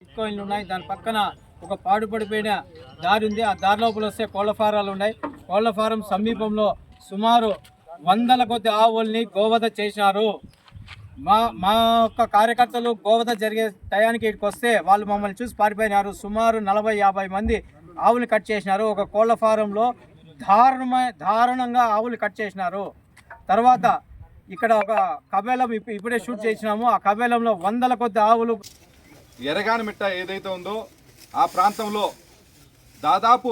బిట్కాయిన్లు ఉన్నాయి. దాని పక్కన ఒక పాడుపడిపోయిన దారి ఉంది. ఆ దారి లోపల వస్తే కోళ్ళ ఫారాలు ఉన్నాయి. కోళ్ళ ఫారం సమీపంలో సుమారు వందల కొద్ది ఆవుల్ని గోవధ చేసినారు మా మా యొక్క కార్యకర్తలు గోవధ జరిగే టయానికి ఇక్కడికి వస్తే వాళ్ళు మమ్మల్ని చూసి పారిపోయినారు. సుమారు నలభై యాభై మంది ఆవులు కట్ చేసినారు. ఒక కోళ్ళ ఫారంలో దారుణమై దారుణంగా ఆవులు కట్ చేసినారు. తర్వాత ఇక్కడ ఒక కబేలం ఇప్పుడే షూట్ చేసినాము. ఆ కబేలంలో వందల కొద్ది ఆవులు. ఎరగాని మిట్ట ఏదైతే ఉందో ఆ ప్రాంతంలో దాదాపు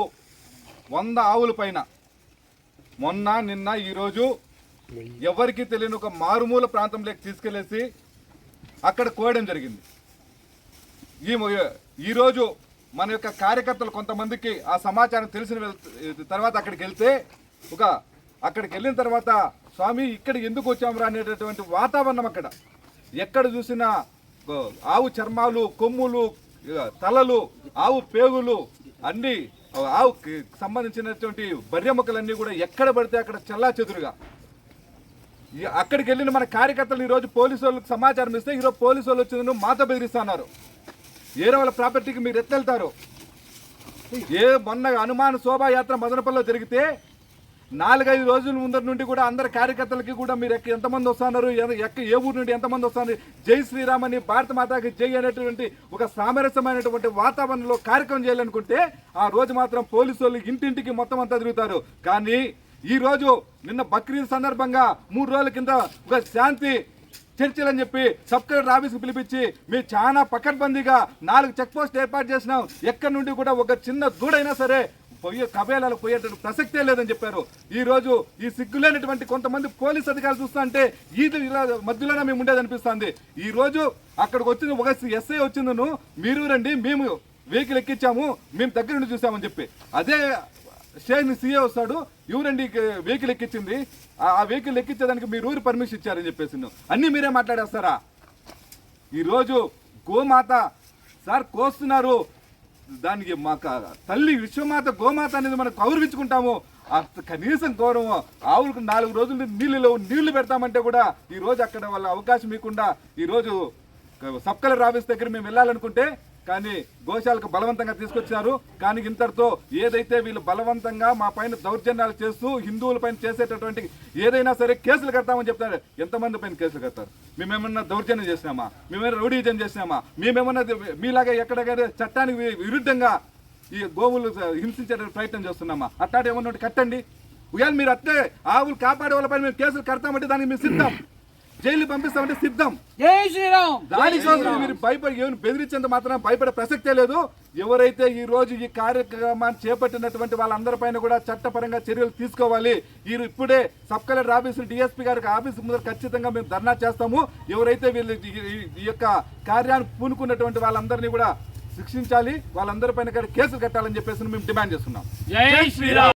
వంద ఆవుల పైన మొన్న నిన్న ఈరోజు ఎవరికి తెలియని ఒక మారుమూల ప్రాంతంలోకి తీసుకెళ్ళేసి అక్కడ కోయడం జరిగింది. ఈ ఈరోజు మన యొక్క కార్యకర్తలు కొంతమందికి ఆ సమాచారం తెలిసిన తర్వాత అక్కడికి వెళ్తే ఒక అక్కడికి వెళ్ళిన తర్వాత స్వామి ఇక్కడ ఎందుకు వచ్చాము అనేటటువంటి వాతావరణం అక్కడ. ఎక్కడ చూసినా ఆవు చర్మాలు కొమ్ములు తలలు ఆవు పేగులు అన్ని ఆవుకి సంబంధించినటువంటి బర్రెముక్కలన్నీ కూడా ఎక్కడ పడితే అక్కడ చల్లా చెదురుగా. అక్కడికి వెళ్ళిన మన కార్యకర్తలు ఈరోజు పోలీసు వాళ్ళకి సమాచారం ఇస్తే ఈరోజు పోలీసు వాళ్ళు వచ్చిందని మాతో బెదిరిస్తున్నారు. ఏరే వాళ్ళ ప్రాపర్టీకి మీరు ఎత్తెళ్తారు ఏ మొన్న అనుమాన శోభాయాత్ర మదనపల్లిలో జరిగితే నాలుగైదు రోజుల ముందర నుండి కూడా అందరి కార్యకర్తలకి కూడా మీరు ఎక్క ఎంతమంది వస్తున్నారు? ఎక్క ఏ ఊరు నుండి ఎంతమంది వస్తున్నారు? జై శ్రీరామ్ అని భారత మాతాకి జై అనేటువంటి ఒక సామరస్యమైనటువంటి వాతావరణంలో కార్యక్రమం చేయాలనుకుంటే ఆ రోజు మాత్రం పోలీసు వాళ్ళు ఇంటింటికి మొత్తం అంతా తిరుగుతారు. కానీ ఈ రోజు నిన్న బక్రీద్ సందర్భంగా మూడు రోజుల కింద ఒక శాంతి చర్చలు అని చెప్పి సబ్ కలెక్టర్ ఆఫీస్కి పిలిపించి మేము చాలా పకడ్బందీగా నాలుగు చెక్ పోస్ట్ ఏర్పాటు చేసినాం. ఎక్కడి నుండి కూడా ఒక చిన్న దూడైనా సరే పోయే కబేలాలు పోయేటువంటి ప్రసక్తే లేదని చెప్పారు. ఈ రోజు ఈ సిగ్గులేనటువంటి కొంతమంది పోలీస్ అధికారులు చూస్తా అంటే ఇది ఇలా మధ్యలోనే మేము ఉండేది అనిపిస్తుంది. ఈ రోజు అక్కడికి వచ్చిన ఒక ఎస్ఐ వచ్చిందను మీరు రండి మేము వెహికల్ ఎక్కించాము మేము దగ్గర నుండి చూసామని చెప్పి. అదే స్టేషన్ సీఏ వస్తాడు ఎవరండి వెహికల్ ఎక్కించింది. ఆ ఆ వెహికల్ ఎక్కించేదానికి మీరు ఊరు పర్మిషన్ ఇచ్చారని చెప్పేసి అన్నీ మీరే మాట్లాడేస్తారా? ఈరోజు గోమాత సార్ కోస్తున్నారు దానికి మాకు తల్లి విశ్వమాత గోమాత అనేది మనం గౌరవించుకుంటాము ఆ కనీసం గౌరవం ఆవులకు నాలుగు రోజులు నీళ్ళు నీళ్ళు పెడతామంటే కూడా ఈ రోజు అక్కడ వాళ్ళ అవకాశం ఇవ్వకుండా ఈరోజు రోజు సబ్ ఆఫీస్ దగ్గర మేము వెళ్ళాలనుకుంటే కానీ గోశాలకు బలవంతంగా తీసుకొచ్చారు. కానీ ఇంతటితో ఏదైతే వీళ్ళు బలవంతంగా మా పైన దౌర్జన్యాలు చేస్తూ హిందువుల పైన చేసేటటువంటి ఏదైనా సరే కేసులు కడతామని చెప్తారు. ఎంతమంది పైన కేసులు కడతారు? మేమేమన్నా దౌర్జన్యం చేసినామా? మేమేమైనా రౌడీజం చేసినామా? మేమేమన్నా మీలాగా ఎక్కడికైనా చట్టానికి విరుద్ధంగా ఈ గోవులు హింసించే ప్రయత్నం చేస్తున్నామా? అట్లాంటి ఏమన్నా ఒకటి కట్టండి. ఒకవేళ మీరు అట్టే ఆవులు కాపాడే వాళ్ళపైన మేము కేసులు కడతామంటే దానికి మేము సిద్ధం. జైలు పంపిస్తామంటే సిద్ధం. జై శ్రీరామ్! దానికోసం మీరు భయపడి ఏమైనా బెదిరించేంత మాత్రం భయపడే ప్రసక్తే లేదు. ఎవరైతే ఈ రోజు ఈ కార్యక్రమాన్ని చేపట్టినటువంటి వాళ్ళందరిపైన కూడా చట్టపరంగా చర్యలు తీసుకోవాలి. ఈ ఇప్పుడే సబ్ కలెక్టర్ ఆఫీసు డిఎస్పీ గారికి ఆఫీస్ ముందర ఖచ్చితంగా మేము ధర్నా చేస్తాము. ఎవరైతే వీళ్ళు ఈ- యొక్క కార్యాన్ని పూనుకున్నటువంటి వాళ్ళందరినీ కూడా శిక్షించాలి. వాళ్ళందరిపైన కూడా కేసులు కట్టాలని చెప్పేసి మేము డిమాండ్ చేస్తున్నాం. జై శ్రీరామ్!